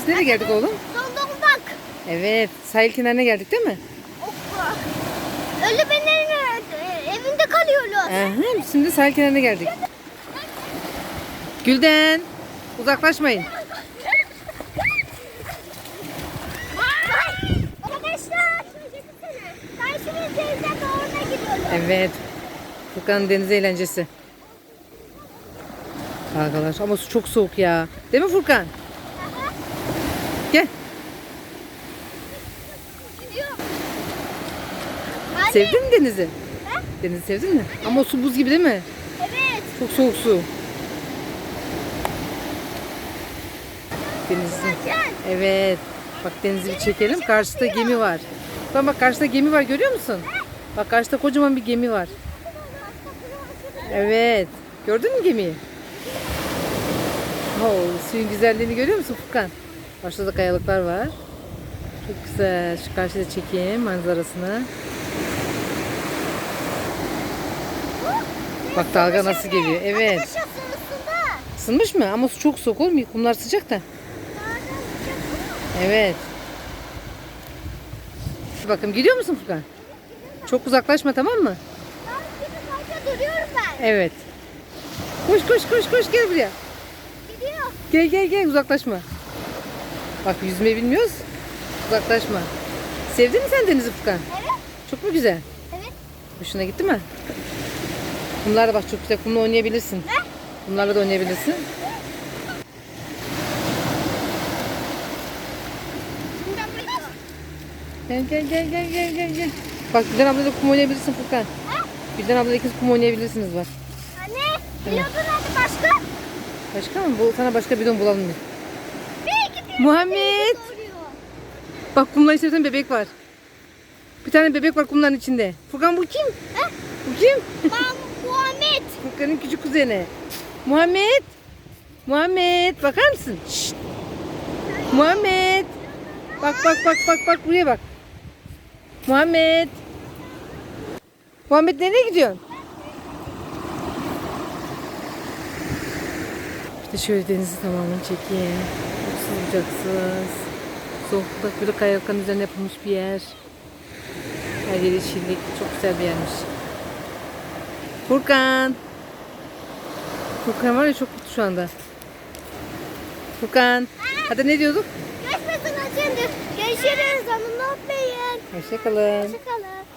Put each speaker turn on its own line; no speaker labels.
biz nereye geldik oğlum?
Zonguldak.
Evet sahil kenarına geldik değil mi?
Ölü benim evinde kalıyoruz.
Aha, şimdi sahil kenarına geldik. Gülden uzaklaşmayın.
Arkadaşlar. Ben şimdi teyze doğruna gidiyorum.
Evet. Furkan'ın deniz eğlencesi. Dalgalar ama su çok soğuk ya. Değil mi Furkan? Gel. Sevdin mi denizi? Denizi sevdin mi? Ama su buz gibi değil mi?
Evet.
Çok soğuk su. Denizin.
Gel.
Evet. Bak denizi bir çekelim. Karşıda gemi var. Bak bak karşıda gemi var görüyor musun? Bak karşıda kocaman bir gemi var. Evet. Gördün mü gemiyi? Oo, suyun güzelliğini görüyor musun Furkan? Başta da kayalıklar var. Çok güzel. Şu karşıda çekeyim manzarasını. Bak dalga nasıl geliyor. Evet. Isınmış mı? Ama su çok soğuk oğlum. Kumlar sıcak da. Evet. Bakın gidiyor musun Furkan? Çok uzaklaşma tamam mı?
duruyorum ben.
Evet. Koş koş koş koş gel buraya.
Gidiyor.
Gel gel gel uzaklaşma. Bak yüzmeyi bilmiyoruz. Uzaklaşma. Sevdin mi sen denizi Furkan?
Evet.
Çok mu güzel?
Evet.
Hoşuna gitti mi? Kumlar bak çok güzel. Kumla oynayabilirsin. Kumlarla da oynayabilirsin. Gel gel gel gel gel gel gel. Bak Gülden ablayla kum oynayabilirsin Furkan. Gülden ablayla ikiniz kum oynayabilirsiniz bak.
Anne. Biliyordun hadi başka.
Başka mı? Bu sana başka bidon bulalım bir.
Bir bir.
Muhammed. Bak kumla içeriden bebek var. Bir tane bebek var kumların içinde. Furkan bu kim?
Ha?
Bu kim?
Ben Muhammed.
Furkan'ın küçük kuzeni. Muhammed. Muhammed bakar mısın? Şşt. Muhammed. Bak bak bak bak bak buraya bak. Muhammed. Muhammed nereye gidiyorsun? İşte şöyle denizi tamamen çekeyim. Uçsuz bucaksız. Soğukta böyle kayalıkların üzerine yapılmış bir yer. Her yeri yeşillik. Çok güzel bir yermiş. Furkan. Furkan var ya çok mutlu şu anda. Furkan. Hadi ne diyorduk?
Görüşmesin şimdi. Görüşürüz. Hanımlar beyin.
Hoşçakalın.
Hoşçakalın.